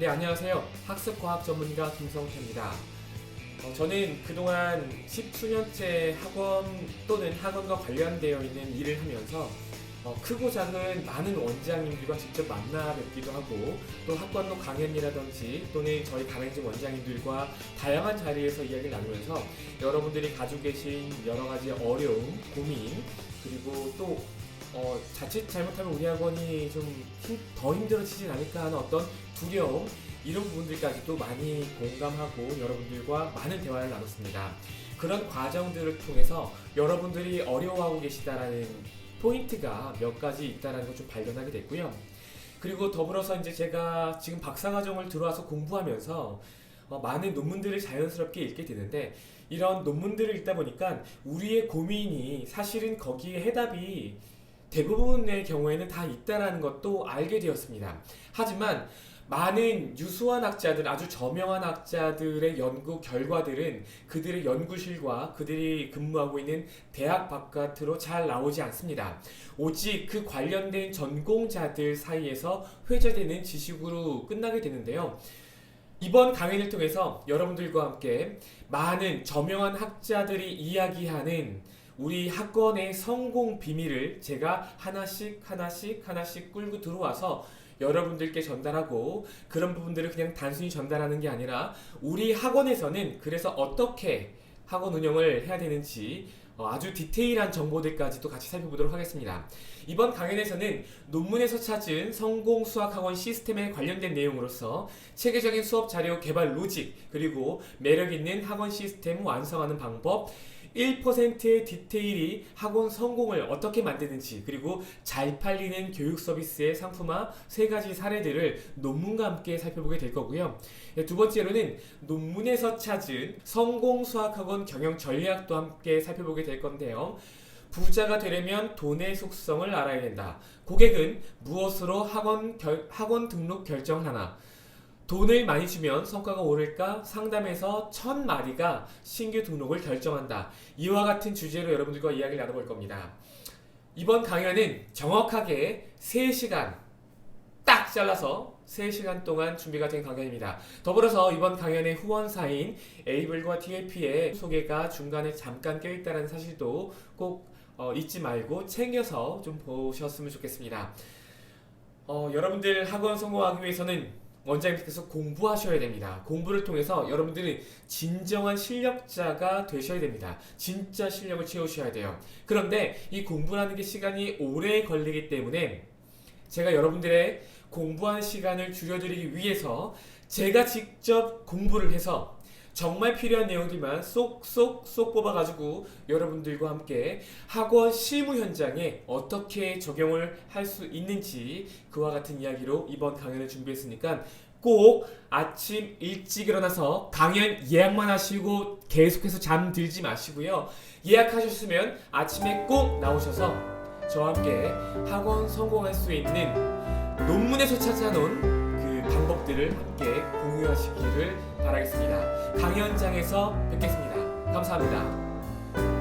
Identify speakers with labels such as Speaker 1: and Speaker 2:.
Speaker 1: 네, 안녕하세요. 학습과학 전문가 김성태입니다. 어, 저는 그동안 십수년째 학원 또는 학원과 관련되어 있는 일을 하면서 어, 크고 작은 많은 원장님들과 직접 만나 뵙기도 하고 또 학원도 강연이라든지 또는 저희 가맹점 원장님들과 다양한 자리에서 이야기를 나누면서 여러분들이 가지고 계신 여러 가지 어려움, 고민 그리고 또 어, 자칫 잘못하면 우리 학원이 좀 더 힘들어지진 않을까 하는 어떤 두려움 이런 부분들까지도 많이 공감하고 여러분들과 많은 대화를 나눴습니다. 그런 과정들을 통해서 여러분들이 어려워하고 계시다라는 포인트가 몇 가지 있다라는 걸 좀 발견하게 됐고요. 그리고 더불어서 이제 제가 지금 박사과정을 들어와서 공부하면서 어, 많은 논문들을 자연스럽게 읽게 되는데 이런 논문들을 읽다 보니까 우리의 고민이 사실은 거기에 해답이 대부분의 경우에는 다 있다라는 것도 알게 되었습니다. 하지만 많은 유수한 학자들, 아주 저명한 학자들의 연구 결과들은 그들의 연구실과 그들이 근무하고 있는 대학 바깥으로 잘 나오지 않습니다. 오직 그 관련된 전공자들 사이에서 회자되는 지식으로 끝나게 되는데요. 이번 강연을 통해서 여러분들과 함께 많은 저명한 학자들이 이야기하는 우리 학원의 성공 비밀을 제가 하나씩 하나씩 하나씩 끌고 들어와서 여러분들께 전달하고 그런 부분들을 그냥 단순히 전달하는 게 아니라 우리 학원에서는 그래서 어떻게 학원 운영을 해야 되는지 어, 아주 디테일한 정보들까지도 같이 살펴보도록 하겠습니다. 이번 강연에서는 논문에서 찾은 성공 수학 학원 시스템에 관련된 내용으로서 체계적인 수업 자료 개발 로직 그리고 매력 있는 학원 시스템 완성하는 방법 1%의 디테일이 학원 성공을 어떻게 만드는지 그리고 잘 팔리는 교육 서비스의 상품화 세 가지 사례들을 논문과 함께 살펴보게 될 거고요. 네, 두 번째로는 논문에서 찾은 성공 수학학원 경영 전략도 함께 살펴보게 될 건데요. 부자가 되려면 돈의 속성을 알아야 된다. 고객은 무엇으로 학원 결, 학원 등록 결정하나? 돈을 많이 주면 성과가 오를까 상담해서 천 마리가 신규 등록을 결정한다. 이와 같은 주제로 여러분들과 이야기를 나눠볼 겁니다. 이번 강연은 정확하게 3시간 딱 잘라서 3시간 동안 준비가 된 강연입니다. 더불어서 이번 강연의 후원사인 에이블과 TAP의 소개가 중간에 잠깐 껴있다는 사실도 꼭 어, 잊지 말고 챙겨서 좀 보셨으면 좋겠습니다. 어, 여러분들 학원 성공하기 위해서는 원장님께서 공부하셔야 됩니다. 공부를 통해서 여러분들은 진정한 실력자가 되셔야 됩니다. 진짜 실력을 채우셔야 돼요. 그런데 이 공부라는 게 시간이 오래 걸리기 때문에 제가 여러분들의 공부하는 시간을 줄여드리기 위해서 제가 직접 공부를 해서 정말 필요한 내용들만 쏙쏙쏙 뽑아가지고 여러분들과 함께 학원 실무 현장에 어떻게 적용을 할 수 있는지 그와 같은 이야기로 이번 강연을 준비했으니까 꼭 아침 일찍 일어나서 강연 예약만 하시고 계속해서 잠들지 마시고요. 예약하셨으면 아침에 꼭 나오셔서 저와 함께 학원 성공할 수 있는 논문에서 찾아놓은 그 방법들을 함께 공유하시기를 바라겠습니다. 강연장에서 뵙겠습니다. 감사합니다.